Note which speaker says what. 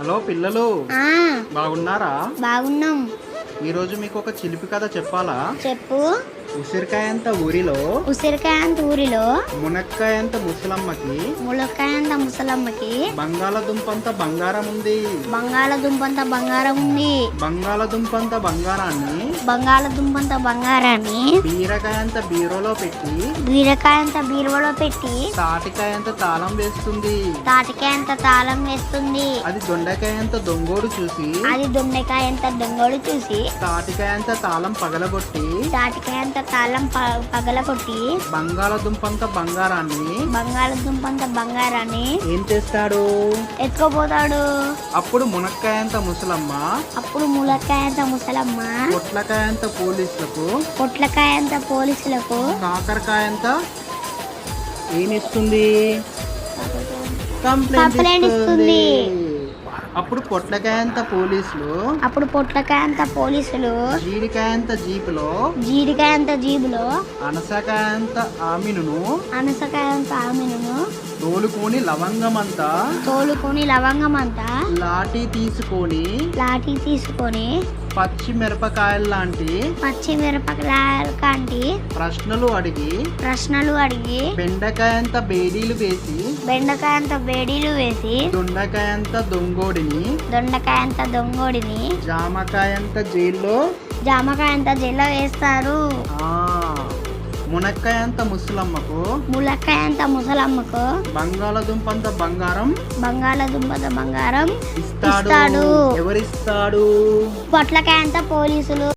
Speaker 1: Hello పిల్లలు. బాగున్నారా?
Speaker 2: బాగున్నాం.
Speaker 1: ఈరోజు మీకు ఒక చిలిపి కథ చెప్పాలా?
Speaker 2: చెప్పు.
Speaker 1: ఉసిరికాయంత ఊరిలో
Speaker 2: ఉసిరికాయంత ఊరిలో
Speaker 1: మునక్కాయంత ముసలమ్మకి
Speaker 2: ములక్కాయంత ముసలమ్మకి
Speaker 1: బంగాళదుంపంత బంగారం ఉంది
Speaker 2: బంగాళదుంపంత బంగారం ఉంది
Speaker 1: బంగాళదుంపంత బంగారాన్ని
Speaker 2: బంగాళదుంపంత బంగారాన్ని
Speaker 1: బీరకాయంత బీరోలో పెట్టి
Speaker 2: బీరకాయంత బీరువలో పెట్టి
Speaker 1: తాటికాయంత తాళం వేస్తుంది.
Speaker 2: తాటికాయంత తాళం వేస్తుంది.
Speaker 1: అది దొండకాయంత దొంగోడు చూసి
Speaker 2: అది దొండకాయంత దొంగోడు చూసి
Speaker 1: తాటికాయంత తాళం పగలగొట్టి
Speaker 2: తాటికాయంత తాళం పగలగొట్టి
Speaker 1: బంగాళదుంపంత బంగారాన్ని
Speaker 2: బంగాళదుంపంత బంగారాన్ని
Speaker 1: ఏం చేస్తాడు?
Speaker 2: ఎత్తుకోపోతాడు.
Speaker 1: అప్పుడు మునక్కాయంత ముసలమ్మ
Speaker 2: అప్పుడు ములక్కాయంత ముసలమ్మ
Speaker 1: పొట్లకాయంత పోలీసులకు
Speaker 2: పొట్లకాయంత పోలీసులకు
Speaker 1: కాకరకాయంత ఏమిస్తుంది కంప్లైంట్
Speaker 2: ఇస్తుంది.
Speaker 1: అప్పుడు పొట్లకాయంత పోలీసులు
Speaker 2: అప్పుడు పొట్లకాయంత పోలీసులు
Speaker 1: జీడికాయంత జీపులో
Speaker 2: జీడికాయంత జీబులో
Speaker 1: అనసకాయంత ఆమెను
Speaker 2: అనసకాయంత ఆమెను
Speaker 1: తోలుకొని లవంగమంతా
Speaker 2: తోలుకొని లవంగం అంతా
Speaker 1: లాఠీ తీసుకొని
Speaker 2: లాఠీ తీసుకొని
Speaker 1: పచ్చి మిరపకాయలు లాంటి
Speaker 2: పచ్చి మిరపకాయల కంటి
Speaker 1: ప్రశ్నలు అడిగి
Speaker 2: ప్రశ్నలు అడిగి
Speaker 1: బెండకాయంత బేడీలు వేసి
Speaker 2: బెండకాయంత బేడీలు వేసి
Speaker 1: దొండకాయంత దొంగోడిని
Speaker 2: దొండకాయంత దొంగోడిని
Speaker 1: జామకాయంత జైల్లో
Speaker 2: జామకాయంత జైల్లో వేస్తారు.
Speaker 1: ఆ మునక్కాయంత ముసలమ్మకు
Speaker 2: ములక్కాయంత ముసలమ్మకు
Speaker 1: బంగాళదుంపంత బంగారం
Speaker 2: బంగాళదుంపత బంగారం
Speaker 1: ఇస్తాడు.
Speaker 2: ఇస్తాడు.
Speaker 1: ఎవరిస్తాడు?
Speaker 2: పొట్లకాయంత పోలీసులు.